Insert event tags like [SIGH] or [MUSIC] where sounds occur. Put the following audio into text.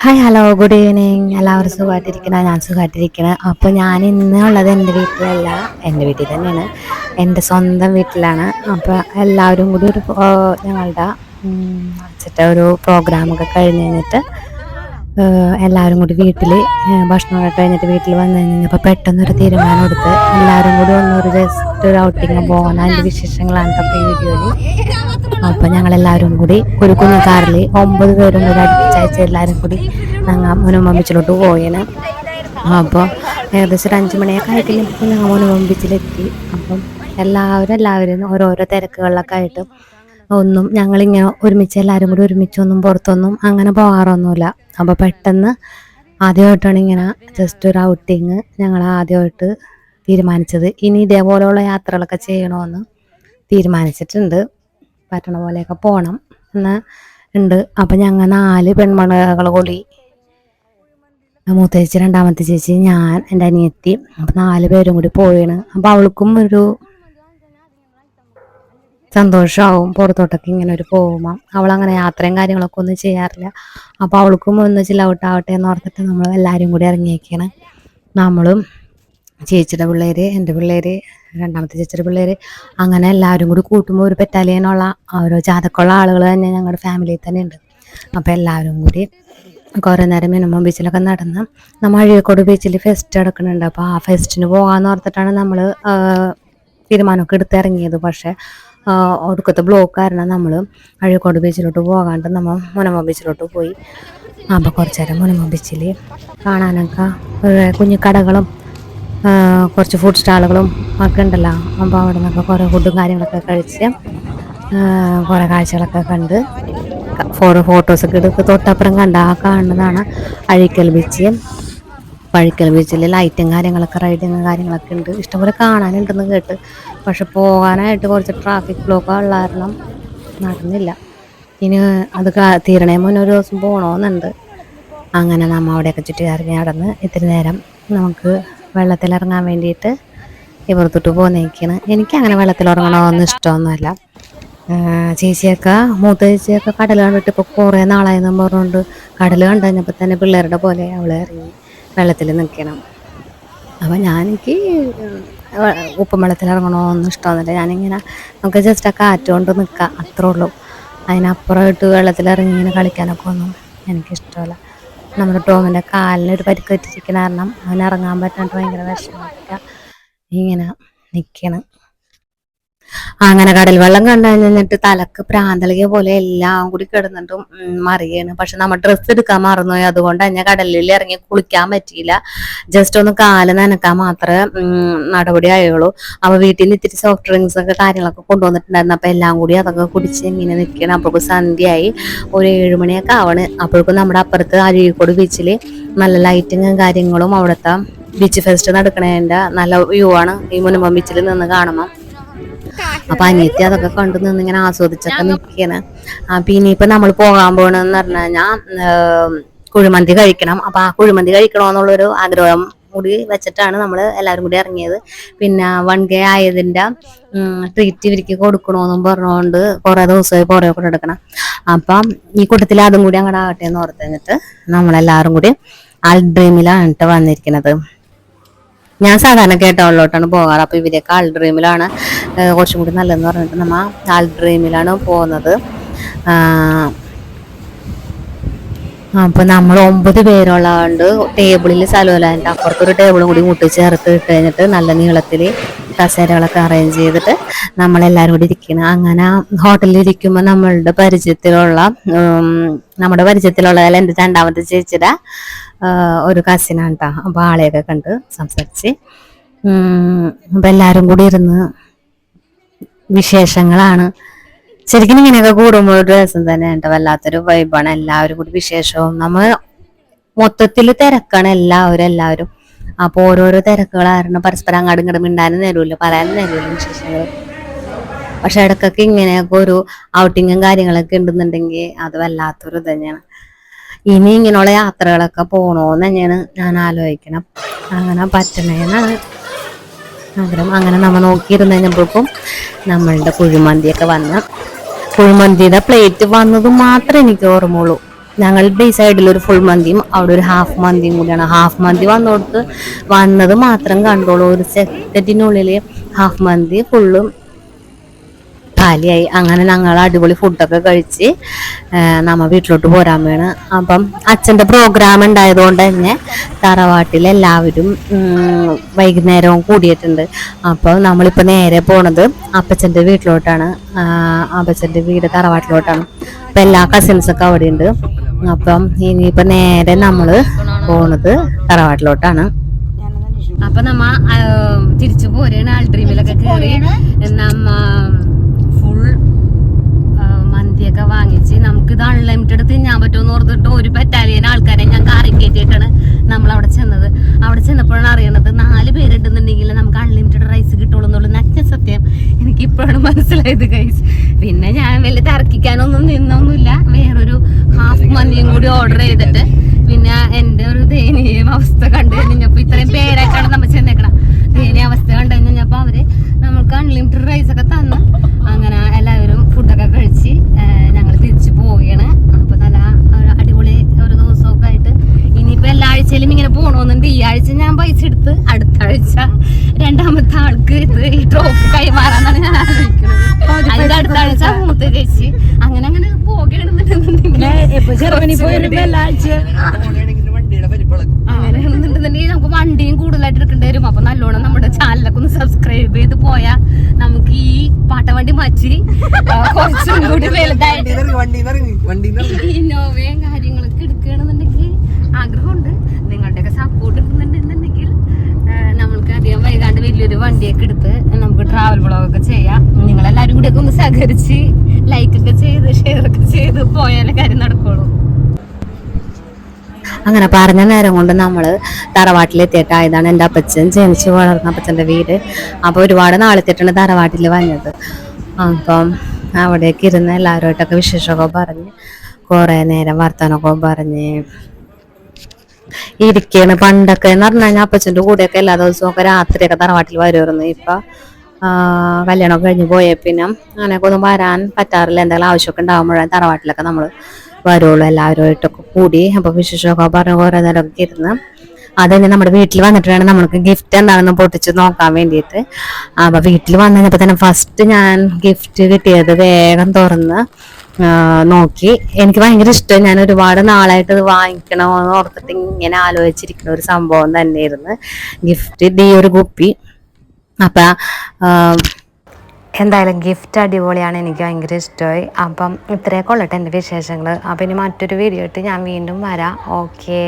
Hi hello good evening എല്ലാവരും സുഖമായിട്ടിരിക്കണ? ഞാൻ സുഖമായിട്ടിരിക്കണ? അപ്പോൾ ഞാൻ ഇന്ന് ഉള്ളത് എന്റെ വീട്ടിലല്ല എന്റെ വീട്ടിൽ തന്നെയാണ്. എന്റെ സ്വന്തം വീട്ടിലാണ്. അപ്പോൾ എല്ലാവരും കൂടി ഒരു ഞങ്ങളുടെ അച്ഛന്റെ ഒരു പ്രോഗ്രാമൊക്കെ കഴിഞ്ഞ് കഴിഞ്ഞിട്ട് എല്ലാവരും കൂടി വീട്ടിൽ ഭക്ഷണമൊക്കെ കഴിഞ്ഞിട്ട് വീട്ടിൽ വന്നു കഴിഞ്ഞപ്പോൾ പെട്ടെന്നൊരു തീരുമാനം എടുത്ത് എല്ലാവരും കൂടി ഒന്നൊരു ജസ്റ്റ് ഒരു ഔട്ടിങ് പോകണം അതിന്റെ വിശേഷങ്ങളാണ് വീഡിയോയിൽ അപ്പൊ ഞങ്ങൾ എല്ലാവരും കൂടി ഒരു കുഞ്ഞു കാറിൽ ഒമ്പത് പേരും കൂടി അടുപ്പിച്ചയച്ച എല്ലാവരും കൂടി ഞങ്ങൾ മുനമ്പമ്പിച്ചിലോട്ട് പോയേന്. അപ്പോൾ ഏകദേശം ഒരു അഞ്ച് മണിയൊക്കെ ആയിട്ട് ഞങ്ങൾ മുനമ്പമ്പിച്ചിലെത്തി. അപ്പം എല്ലാവരും എല്ലാവരും ഓരോരോ തിരക്കുകളിലൊക്കെ ആയിട്ട് ഒന്നും ഞങ്ങളിങ്ങനെ ഒരുമിച്ച് എല്ലാവരും കൂടി ഒരുമിച്ചൊന്നും പുറത്തൊന്നും അങ്ങനെ പോകാറൊന്നുമില്ല. അപ്പോൾ പെട്ടെന്ന് ആദ്യമായിട്ടാണ് ഇങ്ങനെ ജസ്റ്റ് ഒരു ഔട്ടിങ് ഞങ്ങൾ ആദ്യമായിട്ട് തീരുമാനിച്ചത്. ഇനി ഇതേപോലെയുള്ള യാത്രകളൊക്കെ ചെയ്യണമെന്ന് തീരുമാനിച്ചിട്ടുണ്ട്. പറ്റണ പോലെയൊക്കെ പോകണം എന്ന് ഉണ്ട് അപ്പം ഞങ്ങൾ നാല് പെൺമണകൾ കൂടി. മൂത്ത ചേച്ചി രണ്ടാമത്തെ ചേച്ചി ഞാൻ എന്റെ അനിയത്തി അപ്പം നാല് പേരും കൂടി പോയാണ് അപ്പം അവൾക്കും ഒരു സന്തോഷമാവും പുറത്തോട്ടൊക്കെ ഇങ്ങനെ ഒരു പോകുമ്പോൾ അവളങ്ങനെ യാത്രയും കാര്യങ്ങളൊക്കെ ഒന്നും ചെയ്യാറില്ല. അപ്പോൾ അവൾക്കും ഒന്ന് ചില്ലൗട്ടാവട്ടെ എന്ന് ഓർത്തിട്ട് നമ്മൾ എല്ലാവരും കൂടി ഇറങ്ങിയേക്കാണ്. നമ്മളും ചേച്ചിയുടെ പിള്ളേര് എന്റെ പിള്ളേര് രണ്ടാമത്തെ ചേച്ചിയുടെ പിള്ളേര് അങ്ങനെ എല്ലാവരും കൂടി കൂട്ടുമ്പോൾ ഒരു പെറ്റാലിയനുള്ള ഓരോ ജാതക്കുള്ള ആളുകൾ തന്നെ ഞങ്ങളുടെ ഫാമിലിയിൽ തന്നെ ഉണ്ട്. അപ്പോൾ എല്ലാവരും കൂടി കുറേ നേരം മിനിമം ബീച്ചിലൊക്കെ നടന്ന് നമ്മൾ അഴീക്കോട് ബീച്ചിൽ ഫെസ്റ്റ് നടക്കുന്നുണ്ട്. അപ്പോൾ ആ ഫെസ്റ്റിന് പോകാമെന്ന് ഓർത്തിട്ടാണ് നമ്മൾ തീരുമാനമൊക്കെ എടുത്തിറങ്ങിയത് പക്ഷേ ഒടുക്കത്തെ ബ്ലോക്ക് കാരണം നമ്മൾ അഴീക്കോട് ബീച്ചിലോട്ട് പോകാണ്ട് നമ്മൾ മുനമ ബീച്ചിലോട്ട് പോയി. അപ്പോൾ കുറച്ച് നേരം മുനമ ബീച്ചിൽ കാണാനൊക്കെ കുഞ്ഞു കടകളും കുറച്ച് ഫുഡ് സ്റ്റാളുകളും ഒക്കെ ഉണ്ടല്ലോ. അപ്പോൾ അവിടെ നിന്നൊക്കെ കുറേ ഫുഡും കാര്യങ്ങളൊക്കെ കഴിച്ച് കുറേ കാഴ്ചകളൊക്കെ കണ്ട് ഫോട്ടോ ഫോട്ടോസൊക്കെ എടുത്ത് തൊട്ടപ്പുറം കണ്ട ആ കാണുന്നതാണ് അഴിക്കൽ ബീച്ച് പഴിക്കൽ ബീച്ചിൽ ലൈറ്റും കാര്യങ്ങളൊക്കെ റൈഡിങ് കാര്യങ്ങളൊക്കെ ഉണ്ട്. ഇഷ്ടംപോലെ കാണാനുണ്ടെന്ന് കേട്ട്. പക്ഷെ പോകാനായിട്ട് കുറച്ച് ട്രാഫിക് ബ്ലോക്ക് ഉള്ള കാരണം നടന്നില്ല. ഇനി അത് തീരണേ മുന്നേ ഒരു ദിവസം പോകണമെന്നുണ്ട് അങ്ങനെ നമ്മൾ അവിടെയൊക്കെ ചുറ്റി ഇറങ്ങി നടന്ന് ഇത്തിരി നേരം നമുക്ക് വെള്ളത്തിലിറങ്ങാൻ വേണ്ടിയിട്ട് ഇപ്പുറത്തോട്ട് പോന്നേക്കാണ് എനിക്ക് അങ്ങനെ വെള്ളത്തിൽ ഇറങ്ങണമെന്ന് ഇഷ്ടമൊന്നുമല്ല ചേച്ചിയൊക്കെ മൂത്ത ചേച്ചിയൊക്കെ കടൽ കണ്ടിട്ട് ഇപ്പോൾ കുറേ നാളായെന്നും പറഞ്ഞുകൊണ്ട് കടൽ കണ്ടു തന്നെ പിള്ളേരുടെ പോലെ അവളെ ഇറങ്ങി വെള്ളത്തിൽ നിൽക്കണം. അപ്പോൾ ഞാനെനിക്ക് ഉപ്പും വെള്ളത്തിൽ ഇറങ്ങണമെന്ന് ഇഷ്ടമൊന്നുമില്ല. ഞാനിങ്ങനെ നമുക്ക് ജസ്റ്റ് ആ കാറ്റ് കൊണ്ട് നിൽക്കാം അത്രേ ഉള്ളൂ. അതിനപ്പുറമായിട്ട് വെള്ളത്തിൽ ഇറങ്ങി ഇങ്ങനെ കളിക്കാനൊക്കെ ഒന്നും എനിക്കിഷ്ടമല്ല. നമ്മുടെ ടോമിന്റെ കാലിനൊരു പരിക്ക് കാരണം അവൻ ഇറങ്ങാൻ പറ്റാണ്ട് ഭയങ്കര വിഷമമൊക്കെ ഇങ്ങനെ നിൽക്കണം അങ്ങനെ കടൽ വെള്ളം കണ്ടു തലക്ക് പ്രാന്തളിക പോലെ എല്ലാം കൂടി കിടന്നിട്ടും മറിയാണ്. പക്ഷെ നമ്മൾ ഡ്രസ്സ് എടുക്കാൻ മറന്നുപോയി. അതുകൊണ്ട് തന്നെ കടലിൽ ഇറങ്ങി കുളിക്കാൻ പറ്റിയില്ല. ജസ്റ്റ് ഒന്ന് കാൽ നനക്കാൻ മാത്രമേ നടപടി ആയുള്ളൂ. അപ്പൊ വീട്ടിൽ നിന്ന് ഇത്തിരി സോഫ്റ്റ് ഡ്രിങ്ക്സ് ഒക്കെ കാര്യങ്ങളൊക്കെ കൊണ്ടുവന്നിട്ടുണ്ടായിരുന്നു. അപ്പൊ എല്ലാം കൂടി അതൊക്കെ കുടിച്ച് ഇങ്ങനെ നിൽക്കണം അപ്പോഴേക്കും സന്ധ്യയായി. ഒരു ഏഴുമണിയൊക്കെ ആവണ്. അപ്പോഴേക്കും നമ്മുടെ അപ്പുറത്ത് അഴീക്കോട് ബീച്ചിൽ നല്ല ലൈറ്റിങ്ങും കാര്യങ്ങളും അവിടുത്തെ ബീച്ച് ഫെസ്റ്റ് നടക്കണതിന്റെ നല്ല വ്യൂ ആണ്. ഈ മുനമ്പം ബീച്ചിൽ നിന്ന് കാണുമ്പോൾ അപ്പൊ അനിയത്തി അതൊക്കെ കണ്ടു നിന്ന് ഇങ്ങനെ ആസ്വദിച്ചൊക്കെ ആ പിന്നെ ഇപ്പൊ നമ്മൾ പോകാൻ പോണെന്ന് പറഞ്ഞു കഴിഞ്ഞാൽ കുഴിമന്തി കഴിക്കണം. അപ്പൊ ആ കുഴിമന്തി കഴിക്കണമെന്നുള്ളൊരു ആഗ്രഹം കൂടി വെച്ചിട്ടാണ് നമ്മൾ എല്ലാവരും കൂടി ഇറങ്ങിയത്. പിന്നെ വൺ കെ ആയതിന്റെ ട്രീറ്റ് ഇവർക്ക് കൊടുക്കണമെന്നും പറഞ്ഞുകൊണ്ട് കുറെ ദിവസമായി പുറകെ കൂടെ എടുക്കണം അപ്പം ഈ കൂട്ടത്തിൽ അതും കൂടി അങ്ങോട്ട് ആകട്ടെ എന്ന് ഓർത്ത് കഴിഞ്ഞിട്ട് നമ്മളെല്ലാവരും കൂടി ആൽ ഡ്രീമിലാണ് വന്നിരിക്കുന്നത് ഞാൻ സാധാരണ കേട്ടവളിലോട്ടാണ് പോകാറ്. അപ്പൊ ഇവരൊക്കെ ആൾ ഡ്രീമിലാണ് കുറച്ചും കൂടി നല്ലതെന്ന് പറഞ്ഞിട്ട് നമ്മ ആൾ ഡ്രീമിലാണ് പോകുന്നത്. അപ്പോൾ നമ്മൾ ഒമ്പത് പേരുള്ളതുകൊണ്ട് ടേബിളിൽ സ്ഥലമില്ല അതിന്റെ അപ്പുറത്തൊരു ടേബിളും കൂടി മുട്ടി ചേർത്ത് ഇട്ട് കഴിഞ്ഞിട്ട് നല്ല നീളത്തിൽ കസേരകളൊക്കെ അറേഞ്ച് ചെയ്തിട്ട് നമ്മളെല്ലാവരും കൂടി ഇരിക്കണം. അങ്ങനെ ഹോട്ടലിൽ ഇരിക്കുമ്പോൾ നമ്മളുടെ പരിചയത്തിലുള്ള നമ്മുടെ പരിചയത്തിലുള്ള എന്റെ രണ്ടാമത്തെ ചേച്ചിയുടെ ഒരു കസിനാണ് കേട്ടോ അപ്പോൾ ആളെയൊക്കെ കണ്ട് സംസാരിച്ച്. അപ്പം എല്ലാവരും കൂടി ഇരുന്ന് വിശേഷങ്ങളാണ്. ശരിക്കും ഇങ്ങനെയൊക്കെ കൂടുമ്പോൾ ഒരു രസം തന്നെ കേട്ടോ വല്ലാത്തൊരു വൈബാണ് എല്ലാവരും കൂടി വിശേഷവും. നമ്മൾ മൊത്തത്തിൽ തിരക്കാണ്. എല്ലാവരും എല്ലാവരും. അപ്പൊ ഓരോരോ തിരക്കുകൾ കാരണം പരസ്പരം അങ്ങോട്ടും ഇങ്ങോട്ടും മിണ്ടാനും നേരമില്ല പറയാനും നേരമില്ല വിശേഷങ്ങൾ പക്ഷെ ഇടയ്ക്കൊക്കെ ഇങ്ങനെയൊക്കെ ഒരു ഔട്ടിങ്ങും കാര്യങ്ങളൊക്കെ ഉണ്ടെന്നുണ്ടെങ്കിൽ അത് വല്ലാത്തൊരു ഇത് തന്നെയാണ് ഇനി ഇങ്ങനെയുള്ള യാത്രകളൊക്കെ പോകണമെന്ന് തന്നെയാണ് ഞാൻ ആലോചിക്കണം അങ്ങനെ പറ്റണേന്നാണ് ആഗ്രഹം. അങ്ങനെ നമ്മൾ നോക്കിയിരുന്ന് കഴിഞ്ഞപ്പോഴേക്കും നമ്മളുടെ കുഴിമന്തിയൊക്കെ വന്ന് കുഴിമന്തിയുടെ പ്ലേറ്റ് വന്നത് മാത്രമേ എനിക്ക് ഓർമ്മയുള്ളൂ. ഞങ്ങളുടെ ഈ സൈഡിൽ ഒരു ഫുൾ മന്തിയും അവിടെ ഒരു ഹാഫ് മന്തിയും കൂടിയാണ്. ഹാഫ് മന്തി വന്നോടത്ത് വന്നത് മാത്രം കണ്ടോളൂ. ഒരു സെക്കൻഡിനുള്ളിൽ ഹാഫ് മന്തി ഫുള്ളും കാലിയായി. അങ്ങനെ ഞങ്ങൾ അടിപൊളി ഫുഡൊക്കെ കഴിച്ച് നമ്മ വീട്ടിലോട്ട് പോരാൻ വേണം അപ്പം അച്ഛന്റെ പ്രോഗ്രാം ഉണ്ടായതുകൊണ്ട് തന്നെ ഉം, വൈകുന്നേരവും കൂടിയിട്ടുണ്ട്. അപ്പോൾ നമ്മളിപ്പോൾ നേരെ പോണത് അപ്പച്ചന്റെ വീട്ടിലോട്ടാണ്. അപ്പച്ചന്റെ വീട് തറവാട്ടിലോട്ടാണ്. അപ്പം എല്ലാ കസിൻസൊക്കെ അവിടെ ഉണ്ട് അപ്പം ഇനിയിപ്പോൾ നേരെ നമ്മൾ പോണത് തറവാട്ടിലോട്ടാണ്. അപ്പൊ നമ്മ തിരിച്ചു പോരാണ്. ആൾ ഡ്രീമിലൊക്കെ കയറി നമ്മ മന്തിയൊക്കെ വാങ്ങിച്ച് നമുക്ക് ഇത് അൺലിമിറ്റഡ് തിന്നാൻ പറ്റുമെന്ന് ഓർത്തിട്ട് ഒരു ബറ്റാലിയൻ ആൾക്കാരെ ഞാൻ കാറി കയറ്റിയിട്ടാണ് നമ്മൾ അവിടെ ചെന്നത്. അവിടെ ചെന്നപ്പോഴാണ് അറിയണത് നാല് പേരുണ്ടെന്നുണ്ടെങ്കിൽ നമുക്ക് അൺലിമിറ്റഡ് റൈസ് കിട്ടുള്ളൂ എന്നുള്ള. സത്യം എനിക്ക് ഇപ്പോഴാണ് മനസ്സിലായത് ഗൈസ് പിന്നെ ഞാൻ വലിയ തർക്കിക്കാനൊന്നും നിന്നൊന്നുമില്ല. വേറൊരു ഹാഫ് മന്തിയും കൂടി ഓർഡർ ചെയ്തിട്ട്. പിന്നെ എന്റെ ഒരു ദയനീയ അവസ്ഥ കണ്ടു കഴിഞ്ഞപ്പോ ഇത്രയും പേരായിട്ടാണ് നമ്മൾ ചെന്നേക്കണം ദയനീയ അവസ്ഥ കണ്ടു കഴിഞ്ഞപ്പോ അവർ നമുക്ക് അൺലിമിറ്റഡ് റൈസ് ഒക്കെ തന്ന് അങ്ങനെ എല്ലാവരും ഫുഡൊക്കെ കഴിച്ച് ഞങ്ങൾ തിരിച്ചു പോവുകയാണ് അപ്പൊ നല്ല ഒരു അടിപൊളി ഒരു ദിവസമൊക്കെ ആയിട്ട് ഇനിയിപ്പോ എല്ലാ ആഴ്ചയിലും പോകണമെന്നുണ്ട് ഈ ആഴ്ച ഞാൻ പൈസ എടുത്ത് അടുത്ത ആഴ്ച രണ്ടാമത്തെ ആൾക്ക് ഇത് ഈ ട്രോഫി കൈമാറാന്നാണ് ഞാൻ ആലോചിക്കുന്നത്. അതിന്റെ അടുത്ത ആഴ്ച മൂത്ത ചേച്ചി അങ്ങനെ അങ്ങനെ ഉണ്ടെന്നുണ്ടെങ്കിൽ നമുക്ക് വണ്ടിയും കൂടുതലായിട്ട് എടുക്കേണ്ടി വരും. അപ്പൊ നല്ലോണം നമ്മുടെ ചാനലൊക്കെ ഒന്ന് സബ്സ്ക്രൈബ് ചെയ്ത് പോയാ നമുക്ക് ഈ പാട്ടവണ്ടി മാറ്റി കുറച്ചും കൂടി വലുതായിട്ട് ഇന്നോവയും [LAUGHS] കാര്യങ്ങളൊക്കെ എടുക്കുകയാണെന്നുണ്ടെങ്കിൽ ആഗ്രഹമുണ്ട്. സപ്പോർട്ട് ഉണ്ടെന്നുണ്ടെന്നുണ്ടെങ്കിൽ നമ്മൾക്ക് അധികം വൈകാണ്ട് വലിയൊരു വണ്ടിയൊക്കെ എടുത്ത് നമുക്ക് ട്രാവൽ വ്ളോഗൊക്കെ ചെയ്യാം. നിങ്ങളെല്ലാവരും കൂടി ഒക്കെ ഒന്ന് സഹകരിച്ച് ലൈക്കൊക്കെ ചെയ്ത് ഷെയർ ഒക്കെ ചെയ്ത് പോയാലേ കാര്യം നടക്കുള്ളൂ. അങ്ങനെ പറഞ്ഞ നേരം കൊണ്ട് നമ്മൾ തറവാട്ടിലെത്തിയിട്ടായതാണ് എന്റെ അപ്പച്ചൻ. ജനിച്ച് വളർന്ന അപ്പച്ചന്റെ വീട്. അപ്പോൾ ഒരുപാട് നാളെത്തിയിട്ടാണ് തറവാട്ടിൽ വന്നത്. അപ്പം അവിടേക്ക് ഇരുന്ന് എല്ലാവരുമായിട്ടൊക്കെ വിശേഷമൊക്കെ പറഞ്ഞ് കുറേ നേരം വർത്തമാനമൊക്കെ പറഞ്ഞ് ഇരിക്കുകയാണ് പണ്ടൊക്കെ എന്ന് പറഞ്ഞു കഴിഞ്ഞാൽ അപ്പച്ചന്റെ കൂടെയൊക്കെ എല്ലാ ദിവസവും ഒക്കെ രാത്രിയൊക്കെ തറവാട്ടിൽ വരുമായിരുന്നു ഇപ്പം കല്യാണമൊക്കെ കഴിഞ്ഞ് പോയ പിന്നെ അങ്ങനെയൊക്കെ ഒന്നും വരാൻ പറ്റാറില്ല. എന്തെങ്കിലും ആവശ്യമൊക്കെ ഉണ്ടാകുമ്പോഴേ തറവാട്ടിലൊക്കെ നമ്മൾ വരുള്ളൂ. എല്ലാവരുമായിട്ടൊക്കെ കൂടി അപ്പോൾ വിശേഷമൊക്കെ പറഞ്ഞ് കുറേ നേരമൊക്കെ ഇരുന്ന്. അത് തന്നെ നമ്മുടെ വീട്ടിൽ വന്നിട്ട് വേണം നമുക്ക് ഗിഫ്റ്റ് എന്താണെന്ന് പൊട്ടിച്ച് നോക്കാൻ വേണ്ടിയിട്ട്. അപ്പോൾ വീട്ടിൽ വന്നു തന്നെ ഫസ്റ്റ് ഞാൻ ഗിഫ്റ്റ് കിട്ടിയത് വേഗം തുറന്ന് നോക്കി. എനിക്ക് ഭയങ്കര ഇഷ്ടം. ഞാൻ ഒരുപാട് നാളായിട്ട് ഇത് വാങ്ങിക്കണമെന്ന് ഓർത്തിട്ട് ഇങ്ങനെ ആലോചിച്ചിരിക്കുന്ന ഒരു സംഭവം തന്നെയായിരുന്നു. ഗിഫ്റ്റ് ഈ ഒരു കുപ്പി. അപ്പം എന്തായാലും ഗിഫ്റ്റ് അടിപൊളിയാണ്. എനിക്ക് ഭയങ്കര ഇഷ്ടമായി അപ്പം ഇത്രയൊക്കെ ഉള്ളട്ടെ എന്റെ വിശേഷങ്ങൾ അപ്പം ഇനി മറ്റൊരു വീഡിയോ ഇട്ട് ഞാൻ വീണ്ടും വരാം. ഓക്കേ